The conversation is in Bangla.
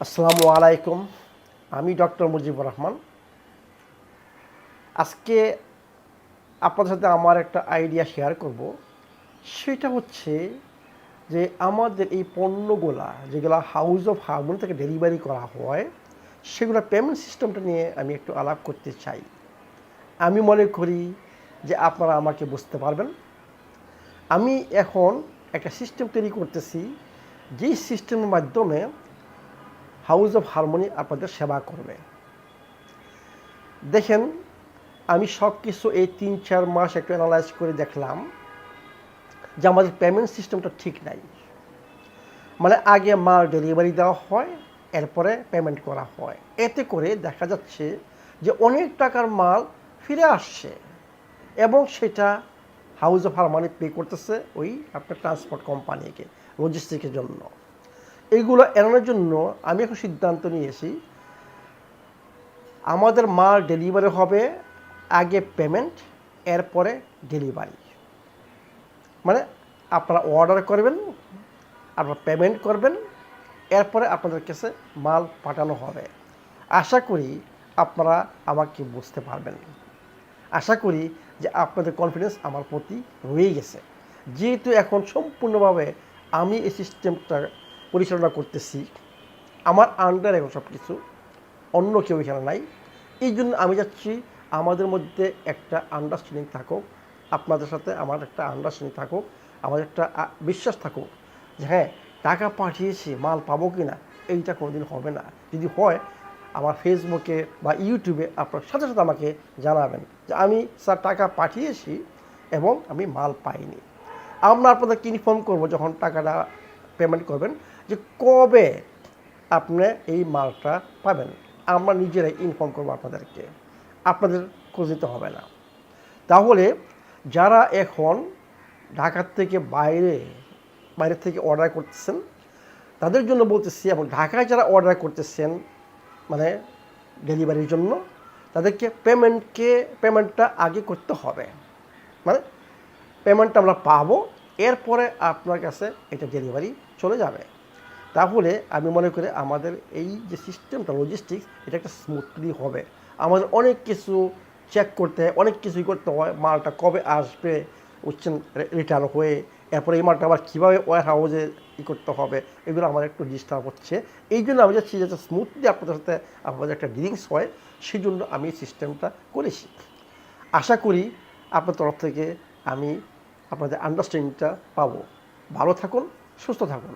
আসসালামু আলাইকুম। আমি ডক্টর মুজিবুর রহমান। আজকে আপনাদের সাথে আমার একটা আইডিয়া শেয়ার করব। সেটা হচ্ছে যে আমাদের এই পণ্যগুলা, যেগুলো হাউস অফ হারমোনি থেকে ডেলিভারি করা হয়, সেগুলো পেমেন্ট সিস্টেমটা নিয়ে আমি একটু আলাপ করতে চাই। আমি মনে করি যে আপনারা আমাকে বুঝতে পারবেন। আমি এখন একটা সিস্টেম তৈরি করতেছি। যেই সিস্টেমের মাধ্যমে হাউস অফ হারমোনি আপনাদের সেবা করবে। দেখেন, আমি সব কিছু এই তিন, চার মাস একটু অ্যানালাইজ করে দেখলাম যে আমাদের পেমেন্ট সিস্টেমটা ঠিক নাই। মানে আগে মাল ডেলিভারি দেওয়া হয়, এরপরে পেমেন্ট করা হয়। এতে করে দেখা যাচ্ছে যে অনেক টাকার মাল ফিরে আসছে এবং সেটা হাউস অফ হারমোনি পে করতেছে ওই আপনার ট্রান্সপোর্ট কোম্পানিকে লজিস্টিকের জন্য। এইগুলো এড়ানোর জন্য আমি এখন সিদ্ধান্ত নিয়েছি, আমাদের মাল ডেলিভারি হবে আগে পেমেন্ট এরপরে ডেলিভারি মানে আপনারা অর্ডার করবেন, আপনারা পেমেন্ট করবেন, এরপরে আপনাদের কাছে মাল পাঠানো হবে। আশা করি আপনারা আমাকে বুঝতে পারবেন। আশা করি যে আপনাদের কনফিডেন্স আমার প্রতি রয়ে গেছে। যেহেতু এখন সম্পূর্ণভাবে আমি এই সিস্টেমটা পরিচালনা করতেছি। আমার আন্ডার এখন সব কিছু অন্য কেউ এখানে নাই। এই জন্য আমি যাচ্ছি, আমাদের মধ্যে একটা আন্ডারস্ট্যান্ডিং থাকুক, আপনাদের সাথে আমার একটা আন্ডারস্ট্যান্ডিং থাকুক, আমার একটা বিশ্বাস থাকুক যে হ্যাঁ টাকা পাঠিয়েছি, মাল পাবো কি না এইটা কোনোদিন হবে না। যদি হয়, আমার ফেসবুকে বা ইউটিউবে আপনার সাথে সাথে আমাকে জানাবেন যে আমি স্যার টাকা পাঠিয়েছি এবং আমি মাল পাইনি। আমরা আপনাদেরকে ইনফর্ম করব যখন টাকাটা পেমেন্ট করবেন। যে কবে আপনি এই মালটা পাবেন? আমরা নিজেরাই ইনফর্ম করব আপনাদেরকে। আপনাদের খোঁজ নিতে হবে না। তাহলে যারা এখন ঢাকার থেকে বাইরে বাইরে থেকে অর্ডার করতেছেন, তাদের জন্য বলতেছি এবং ঢাকায় যারা অর্ডার করতেছেন মানে ডেলিভারির জন্য, তাদেরকে পেমেন্টকে পেমেন্টটা আগে করতে হবে। মানে পেমেন্টটা আমরা পাবো, এরপরে আপনার কাছে এটা ডেলিভারি চলে যাবে। তাহলে আমি মনে করি আমাদের এই যে সিস্টেমটা লজিস্টিক্স এটা একটা স্মুথলি হবে। আমাদের অনেক কিছু চেক করতে হয়, অনেক কিছুই করতে হয়, মালটা কবে আসবে উচ্ছেন রিটার্ন হয়ে, এরপরে এই মালটা আবার কীভাবে ওয়ার হাউসে ই করতে হবে, এগুলো আমার একটু ডিস্টার্ব হচ্ছে। এই জন্য আমি যাচ্ছি যাতে স্মুথলি আপনাদের সাথে আপনাদের একটা ডিলিংস হয় সেই জন্য আমি এই সিস্টেমটা করেছি। আশা করি আপনার তরফ থেকে আমি আপনাদের আন্ডারস্ট্যান্ডিংটা পাবো। ভালো থাকুন, সুস্থ থাকুন।